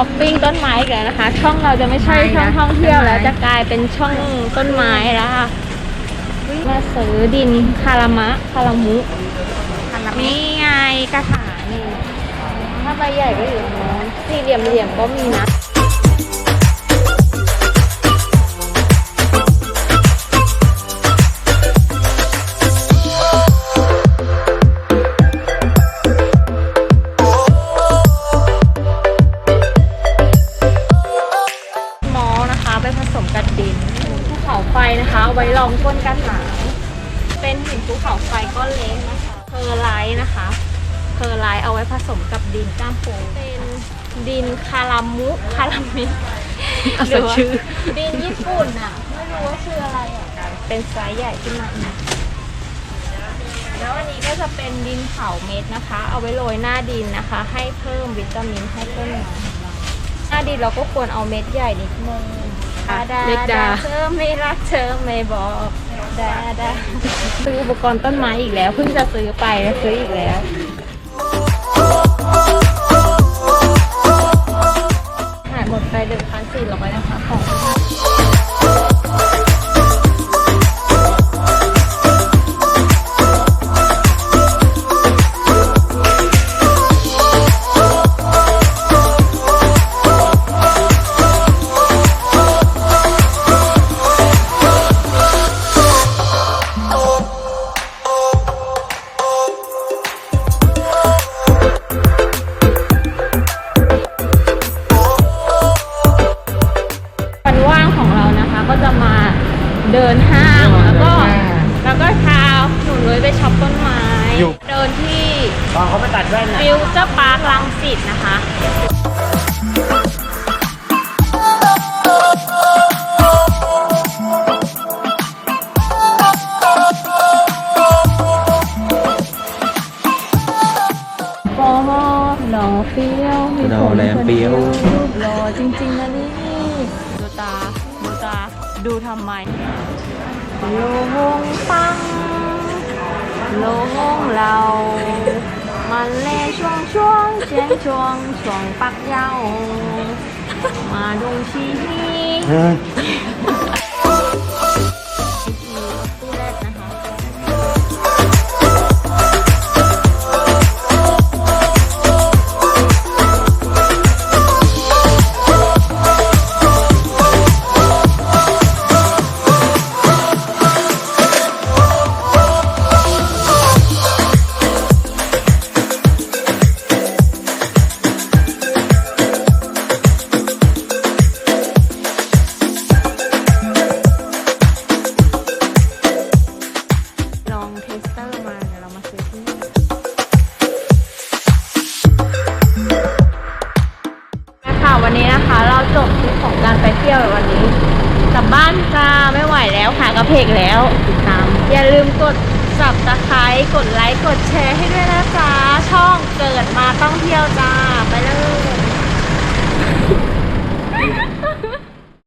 อปปิ้งต้นไม้อีกันนะคะ ช่องเราจะไม่ใช่ช่องท่องเที่ยวแล้วจะกลายเป็นช่องต้นไม้แล้วค่ะมาซื้อดินคารามะคารามุนี่ไงกระถางนี่ถ้าใบใหญ่ก็อยู่ตรงโน้นสี่เหลี่ยมเหลี่ยมๆก็มีนะ ว้รองก้นกระถางเป็นหินภูเขาไฟก้อนเล็กนะคะเพอร์ไลท์นะคะเพอร์ไลท์เอาไว้ผสมกับดินก้ามปูเป็นดินคารามุคารามิหรือว่าดินญี่ปุ่นอะ ไม่รู้ว่าชื่ออะไรอะเป็นไซส์ใหญ่ขึ้นมาอีกแล้วอันนี้ก็จะเป็นดินเผาเม็ดนะคะ เอาไว้โรยหน้าดินนะคะ ให้เพิ่มวิตามินให้ต้นไม้ของเราหน้าดินเราก็ควรเอาเม็ดใหญ่นิดนึงอา ดาเล็กดา เธอไม่รักเธอไม่บอกดาดาซื้ออุปกรณ์ต้นไม้อีกแล้วเพิ่งจะซื้อไปแล้วซื้ออีกแล้ว เดินห้างแล้วก็แล้วก็พาหนูนุ้ยไปช็อปต้นไม้ อยู่ เดินที่ตอนเขาไปตัดแว่นน่ะฟิวเจอร์พาร์คลังสิตนะคะ โอ้โหหล่อเฟี้ยวมีหล่อแหลมเฟี้ยวรูปหล่อจริงๆนะนี่ ดูตา ดูตา ดูทำไมโลหงปังโลหงเรามันเล่ช่วงช่วงเชียงช่วงช่วงปักเย้ามาดงชีฮีานจ้าไม่ไหวแล้วค่ะกระเพกแล้วติดตาม อย่าลืมกดสับตะไคร้กดไลค์กดแชร์ให้ด้วยนะจ๊ะ